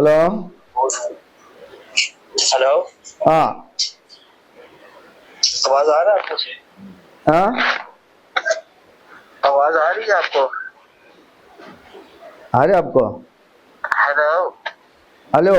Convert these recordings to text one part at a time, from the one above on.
Hello hello ആ आवाज आ रहा है आपको ആ आवाज आ रही है आपको ആരാ आपको हेलो ഹലോ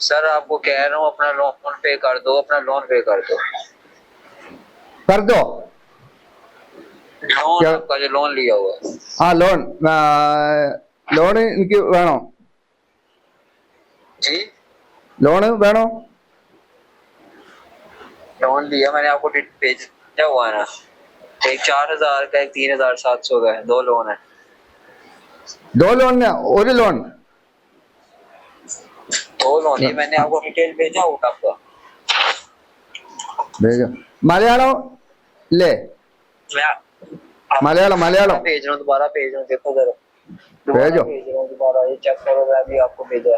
सर आपको कह रहा हूँ अपना लोन पे कर दो अपना लोन पे कर दो कर दो लोन क्या? आपका जो लोन लिया हुआ है ആ ലോൺ ലോൺ എനിക്ക് लोन बैठो लोन लिया मैंने आपको हुआ ना। एक चार हज़ार का एक तीन हज़ार सात सौ का है। दो लोन है। दो लोन और लोन? दो लोन ये मैंने आपको डिटेल भेजा होगा आपका। मलयालम? ले। मलयालम मलयालम। भेज रहा हूँ दोबारा भेज रहा हूँ। देखो जरा। भेजो। भेज रहा हूँ दोबारा। ये चेक करो मैं भी आपको भेजा।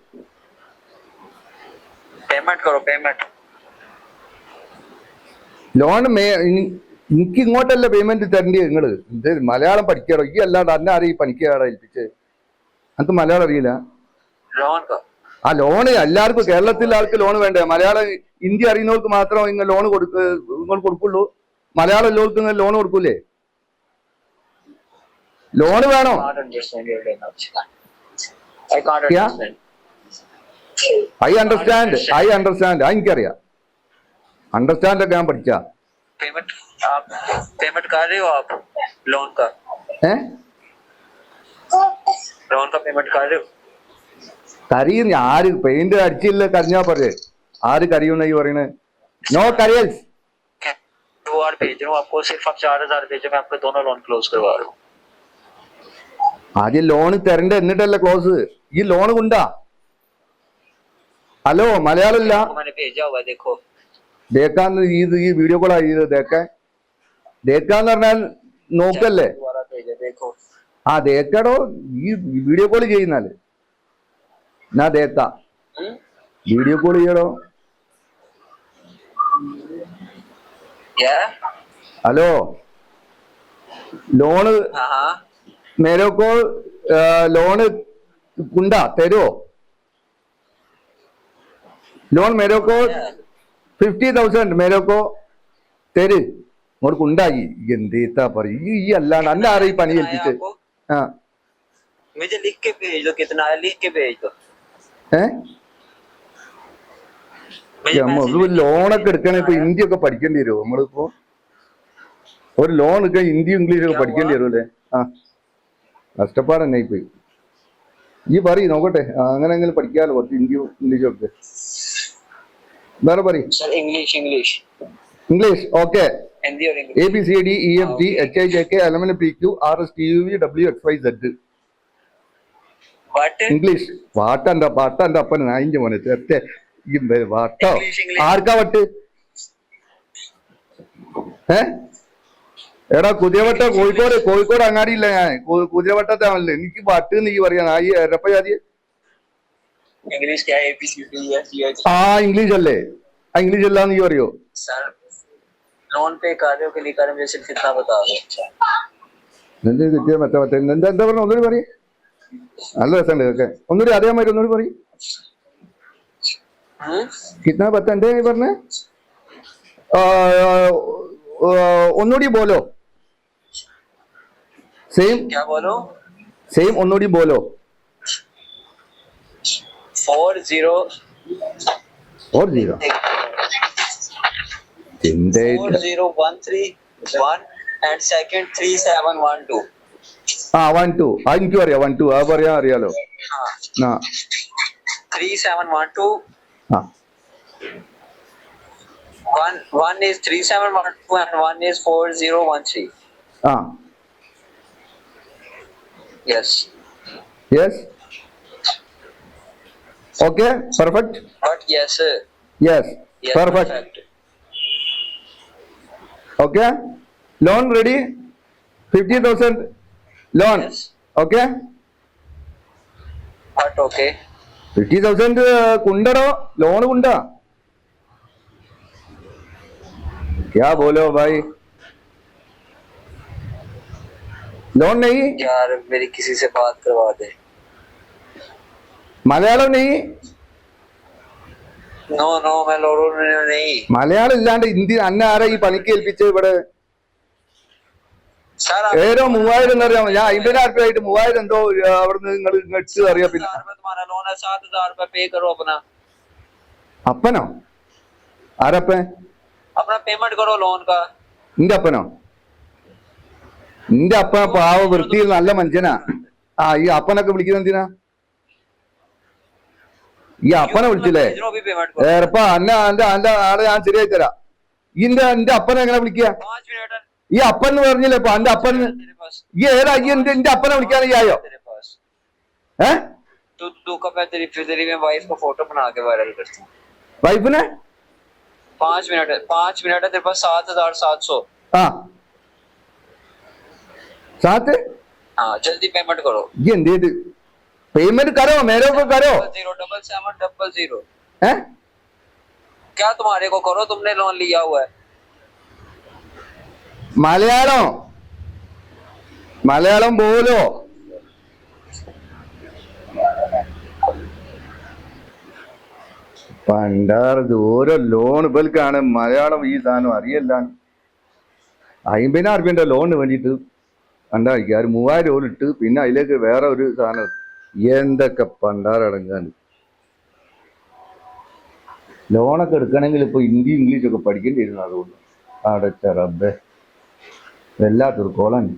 पेमेंट करो पेमेंट ലോൺ മേ ഇനി- എനിക്ക് ഇങ്ങോട്ടല്ല പേയ്മെന്റ് തരേണ്ടി നിങ്ങള് ഇത് മലയാളം പഠിക്കണോ ഈ അല്ലാണ്ട് അന്നെ ആരെയും പണിക്കാടെ ഏൽപ്പിച്ച് എനിക്ക് മലയാളം അറിയില്ല लोन का ആ ലോണ് എല്ലാവർക്കും കേരളത്തിലെ ആൾക്ക് ലോൺ വേണ്ടേ മലയാളം ഹിന്ദി അറിയുന്നവർക്ക് മാത്രം ഇങ്ങനെ ലോൺ കൊടുക്ക നിങ്ങൾ കൊടുക്കുള്ളൂ മലയാളം ഉള്ളവർക്ക് ഇങ്ങനെ ലോൺ കൊടുക്കൂലേ ലോൺ വേണോ ഐ അണ്ടർസ്റ്റാൻഡ് ഐ അണ്ടർസ്റ്റാൻഡ് ആ എനിക്കറിയാം അണ്ടർസ്റ്റാൻഡ് ഒക്കെ ഞാൻ പഠിച്ച पेमेंट आप पेमेंट कर रहे हो आप लोन का ഏ लोन का पेमेंट कर रहे हो കരയുന്ന ആര് പെയിന്റ് അടിച്ചില്ല കരഞ്ഞാ പറയേ ആര് കരയുന്ന ഈ പറയണേ നോ കരയൽസ് क्यू आर भेज रहा हूँ आपको सिर्फ आप चार हजार भेजो मैं आपके दोनों लोन क्लोज करवा रहा हूँ ആദ്യം ലോൺ തരണ്ട എന്നിട്ടല്ല ക്ലോസ് ഈ ലോൺ കൊണ്ടാ ഹലോ മലയാളമില്ല. ഇത് ഈ വീഡിയോ കോൾ ആയി ദേക്കാന്ന് പറഞ്ഞാൽ നോക്കല്ലേ? ആ ദേക്കടോ ഈ വീഡിയോ കോൾ ചെയ്യുന്നാൽ. എന്നാ ദേക്ക വീഡിയോ കോൾ ചെയ്യടോ. ഹലോ. ലോണ് മേരോക്കോ ലോണ് കുണ്ടാ തരുമോ लोन कुंडा तेरो लोन मेरे को ഫിഫ്റ്റി തൗസൻഡ് मेरे को തര് ഇങ്ങോട്ട് കുണ്ടായി എന്തേത്താ പറയും ഈ ഈ അല്ലാണ്ട് അല്ല ആരെ ഈ പണി ഏൽപ്പിച്ച് आपको ആ मुझे लिख के भेज दो कितना है लिख के भेज दो ഏ मुझे मैसेज നമ്മൾ ലോണൊക്കെ എടുക്കണേ ഇപ്പൊ ഹിന്ദി ഒക്കെ പഠിക്കേണ്ടി വരുമോ നമ്മളിപ്പോ ഒരു ലോൺ എടുക്കാൻ ഹിന്ദി ഇംഗ്ലീഷ് ഒക്കെ പഠിക്കേണ്ടി വരും അല്ലേ ആ കഷ്ടപ്പാട് തന്നെ ഇപ്പൊ ഈ പറയും നോക്കട്ടെ ആ, അങ്ങനെ എങ്ങനെ പഠിക്കാമല്ലോ കുറച്ച് ഹിന്ദിയും ഇംഗ്ലീഷും ഒക്കെ വേറെ പറയും. English English English okay A B C D E F G H I J K element P Q R S T U V W X Y Z English പാട്ടന്റെ പാട്ടന്റെ അപ്പന നായിന്റെ മോനെ ചേർത്തെ വാട്ടോ ആർക്കാ വട്ട്? ഏ? എടാ കുതിരവട്ട കോഴിക്കോട് കോഴിക്കോട് അങ്ങാടിയില്ല ഞാൻ. കുതിരവട്ടത്താണല്ലോ എനിക്ക് വട്ട് നീ പറയാൻ ആ ഈ എരപ്പ ജാതിയെ ഇംഗ്ലീഷ് ആ ഇംഗ്ലീഷ് അല്ലേ? ആ ഇംഗ്ലീഷ് അല്ല നീ പറയോ? सर लोन पे के लिए कितना बता दो ഒന്നുകൂടി പറയും. നല്ല സെയിം क्या बोलो? ഒന്നുകൂടി ബോലോ. four zero four zero. In the four zero one three one and second three seven one two. Ah one two. I think you are one two. Ah bar yeah are ah. yellow no three seven one two. Ah. One one is three seven one two and one is four zero one three. Ah. Yes. Yes? Okay perfect But yes, sir. Yes Yes, perfect perfect. Okay loan ready fifty thousand loan Yes. Okay But okay. Fifty thousand കുണ്ടടോ loan കുണ്ടാ क्या बोलो भाई loan नहीं यार मेरी किसी से बात करवा दे മലയാളം നീ? മലയാളം ഇല്ലാണ്ട് ഹിന്ദി അന്ന ആരാ ഈ പണിക്ക് ഏൽപ്പിച്ചത് ഇവിടെ? ഏതോ മൂവായിരം എന്നറിയാമോ ഞാൻ അമ്പതിനായിരം രൂപ ആയിട്ട് മൂവായിരം എന്തോ അവിടുന്ന് നിങ്ങൾ ഇങ്ങോട്ട് അറിയാ പിന്നെ. അപ്പനോ. ആരപ്പേ? നിന്റെ അപ്പനോ? നിന്റെ അപ്പ പാവ വൃത്തിയിൽ നല്ല മനുഷ്യനാ. ആ ഈ അപ്പനൊക്കെ വിളിക്കുന്നത് എന്തിനാ? ഈ അപ്പനെ വിളിച്ചില്ലേ भेज रहा हूँ अभी पेमेंट करो ഏറപ്പാ അന്ന എന്റെ എന്റെ ആളെ ഞാൻ ശരിയാക്കി തരാം ഇന്റെ എന്റെ അപ്പനെ എങ്ങനെ വിളിക്കുക पाँच मिनट है ഈ അപ്പൻ എന്ന് പറഞ്ഞില്ലേ ഇപ്പൊ എന്റെ അപ്പൻ तेरे पास ഈ ഏതാ ഈ എന്റെ എന്റെ അപ്പനെ വിളിക്കാൻ ഈ ആയോ तेरे पास ഏ तू तू कब मैं तेरी फिर तेरी मैं वाइफ को फोटो बना के वायरल करता हूँ വൈഫിനെ पाँच मिनट है पाँच मिनट है तेरे पास सात हजार सात सौ ആ साथ हाँ जल्दी पेमेंट करो ये दे दे पेमेंट करो मेरे को करो zero double seven double zero हैं क्या तुम्हारे को करो तुमने लोन लिया हुआ है മലയാളം മലയാളം പോലോ പണ്ടാറത് ഓരോ ലോൺ ഇവൽക്കാണ് മലയാളം ഈ സാധനം അറിയല്ല അമ്പതിനായിരം റുപ്യൻ്റെ ലോണിന് വേണ്ടിയിട്ട് കണ്ടായിരിക്കും ഒരു മൂവായിരം രൂപ ഇട്ട് പിന്നെ അതിലേക്ക് വേറെ ഒരു സാധനം എന്തൊക്കെ പണ്ടാറടങ്ങാൻ ലോണൊക്കെ എടുക്കണമെങ്കിൽ ഇപ്പൊ ഹിന്ദി ഇംഗ്ലീഷ് ഒക്കെ പഠിക്കേണ്ടി വരുന്നു അതുകൊണ്ട്. അടച്ച റബ്ബേ വല്ലാത്തൊരു കോളാണ്